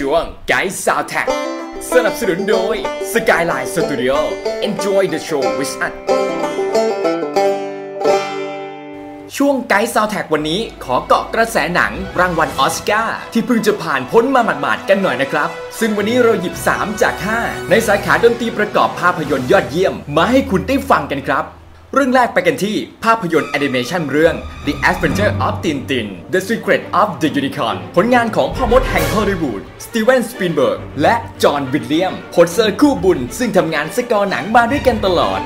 ช่วงไกด์ซาวแท็กสนับสนุนโดย Skyline Studio Enjoy the show with us ช่วงไกด์ซาวแท็กวันนี้ขอเกาะกระแสหนังรางวัลออสการ์ที่เพิ่งจะผ่านพ้นมาหมาดๆกันหน่อยนะครับ ซึ่งวันนี้เราหยิบ 3 จาก 5 ในสาขาดนตรีประกอบภาพยนตร์ยอดเยี่ยม มาให้คุณได้ฟังกันครับ เรื่องแรกไปกันที่ภาพยนตร์แอนิเมชันเรื่อง The Adventure of Tintin The Secret of the Unicorn ผลงานของพ่อมดแห่งฮอลลีวูดสตีเวนสปินเบิร์กและจอห์นวิลเลียมโพสเซอร์คู่บุญซึ่งทำงานสกอร์หนังมาด้วยกันตลอด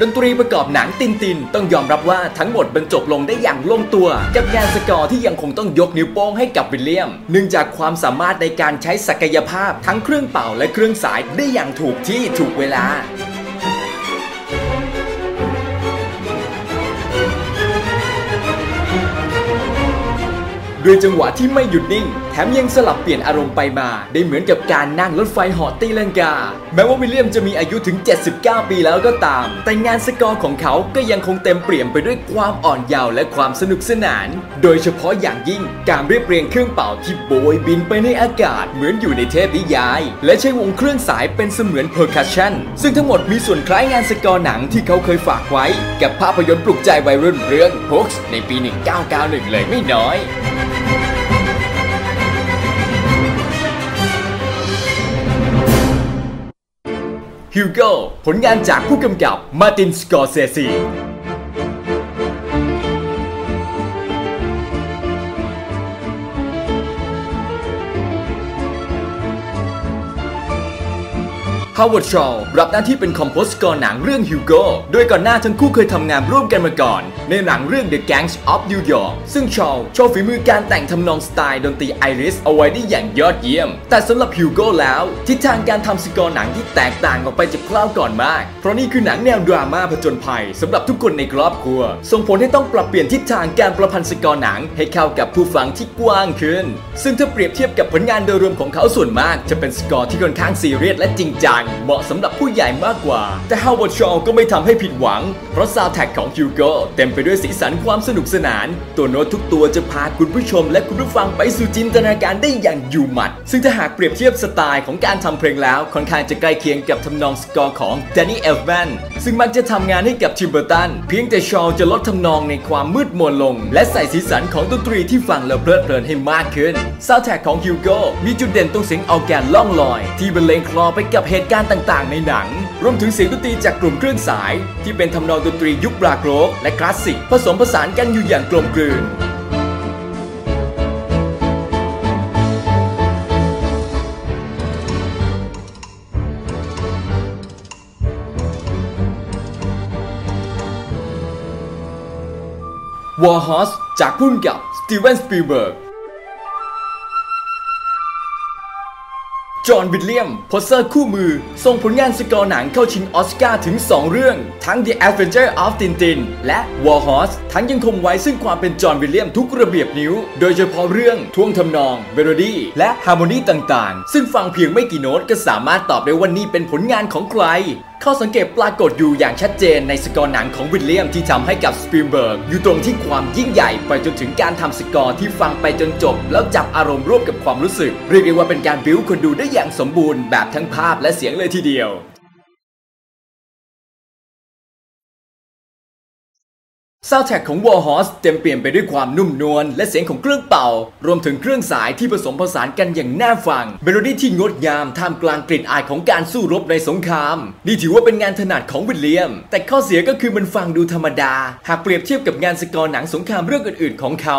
ดนตรีประกอบหนังตินติน ต้องยอมรับว่าทั้งหมดบรรจบลงได้อย่างลงตัว กับงานสกอร์ที่ยังคงต้องยกนิ้วโป้งให้กับวิลเลียม เนื่องจากความสามารถในการใช้ศักยภาพทั้งเครื่องเป่าและเครื่องสายได้อย่างถูกที่ถูกเวลา ด้วยจังหวะที่ไม่หยุดนิ่ง แถมยังสลับเปลี่ยนอารมณ์ไปมา ได้เหมือนกับการนั่งรถไฟหาะตีลังกา แม้ว่าวิลเลียมจะมีอายุถึง 79 ปีแล้วก็ตาม แต่งานสกอร์ของเขาก็ยังคงเต็มเปี่ยมไปด้วยความอ่อนเยาว์และความสนุกสนาน โดยเฉพาะอย่างยิ่งการเรียบเรียงเครื่องเป่าที่โบยบินไปในอากาศ เหมือนอยู่ในเทพนิยาย และใช้วงเครื่องสายเป็นเสมือนเพอร์คัชชันซึ่งทั้งหมดมีส่วนคล้ายงานสกอร์หนังที่เขาเคยฝากไว้ กับภาพยนตร์ปลุกใจวัยรุ่นเรื่อง Hoax ในปี 1991 เลยไม่น้อย ฮิวโก้ผลงานจากผู้กำกับมาตินสกอร์เซซี ฮาวเวิร์ดชอลรับหน้าที่เป็นคอมโพสกอร์หนังเรื่องฮิวโก้โดยก่อนหน้าทั้งคู่เคยทำงานร่วมกันมาก่อน ในหนังเรื่อง The Gangs of New York ซึ่งชอลโชว์ฝีมือการแต่งทำนองสไตล์ดนตรีไอริสเอาไว้ได้อย่างยอดเยี่ยม แต่สำหรับฮิวโก้แล้ว ทิศทางการทำสกอร์หนังที่แตกต่างออกไปจากคราวก่อนมาก เพราะนี่คือหนังแนวดราม่าผจญภัยสำหรับทุกคนในครอบครัว ส่งผลให้ต้องปรับเปลี่ยนทิศทางการประพันธ์สกอร์หนังให้เข้ากับผู้ฟังที่กว้างขึ้น ซึ่งถ้าเปรียบเทียบกับผลงานโดยรวมของเขาส่วนมาก จะเป็นสกอร์ที่ค่อนข้างซีเรียสและจริงจังเหมาะสำหรับผู้ใหญ่มากกว่า แต่ Howard Shaw ก็ไม่ทำให้ผิดหวัง เพราะซาวแท็กของ Hugo เต็มไปด้วยสีสันความสนุกสนาน ตัวโน้ตทุกตัวจะพาคุณผู้ชมและคุณผู้ฟังไปสู่จินตนาการได้อย่างอยู่หมัด ซึ่งถ้าหากเปรียบเทียบสไตล์ของการทำเพลงแล้ว ค่อนข้างจะใกล้เคียงกับทำนองสกอร์ของ Danny Elfman ซึ่งมักจะทำงานให้กับ Tim Burton เพียงแต่ Shaw จะลดทำนองในความมืดมนลง และใส่สีสันของดนตรีที่ฟังแล้วเพลิดเพลินให้มากขึ้นซาวแท็กของ Hugo มีจุดเด่นตรงเสียงออร์แกนล่องลอย ที่บรรเลงคลอไปกับเหตุการณ์การต่างๆ ในหนัง รวมถึงเสียงดนตรีจากกลุ่มเครื่องสาย ที่เป็นทำนองดนตรียุคบราโกรกและคลาสสิกผสมผสานกันอยู่อย่างกลมกลืนวอร์ฮอสจากพุ่มกับสตีเวนสปีเบิร์ก จอห์นวิลเลียมโพสเซอร์คู่มือ ส่งผลงานสกอร์หนังเข้าชิงออสการ์ถึง 2 เรื่อง ทั้ง The Adventure of Tintin และ War Horse ทั้งยังคงไว้ซึ่งความเป็นจอห์นวิลเลียมทุกระเบียบนิ้ว โดยเฉพาะเรื่องท่วงทำนองเมโลดี้และฮาร์โมนีต่างๆ ซึ่งฟังเพียงไม่กี่โน้ตก็สามารถตอบได้ว่านี่เป็นผลงานของใคร ข้อสังเกตปรากฏอยู่อย่างชัดเจนในสกอร์หนังของวิลเลียมที่ทำให้กับสปีลเบิร์กอยู่ตรงที่ความยิ่งใหญ่ไปจนถึงการทำสกอร์ที่ฟังไปจนจบ แล้วจับอารมณ์ร่วมกับความรู้สึก เรียกได้ว่าเป็นการบิวคนดูได้อย่างสมบูรณ์แบบทั้งภาพและเสียงเลยทีเดียว ซาวด์แท็กของ War Horse เต็มเปลี่ยนไปด้วยความนุ่มนวลและเสียงของเครื่องเป่า รวมถึงเครื่องสายที่ผสมผสานกันอย่างน่าฟัง เมโลดี้ที่งดงามท่ามกลางกลิ่นอายของการสู้รบในสงคราม นี่ถือว่าเป็นงานถนัดของวิลเลียม แต่ข้อเสียก็คือมันฟังดูธรรมดา หากเปรียบเทียบกับงานสกอร์หนังสงครามเรื่องอื่นๆของเขา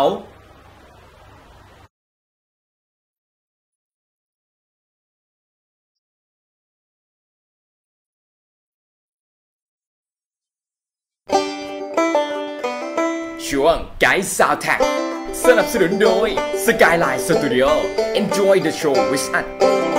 ช่วงไกด์ซาวแท็กสนับสนุนโดย Skyline Studio Enjoy the show with us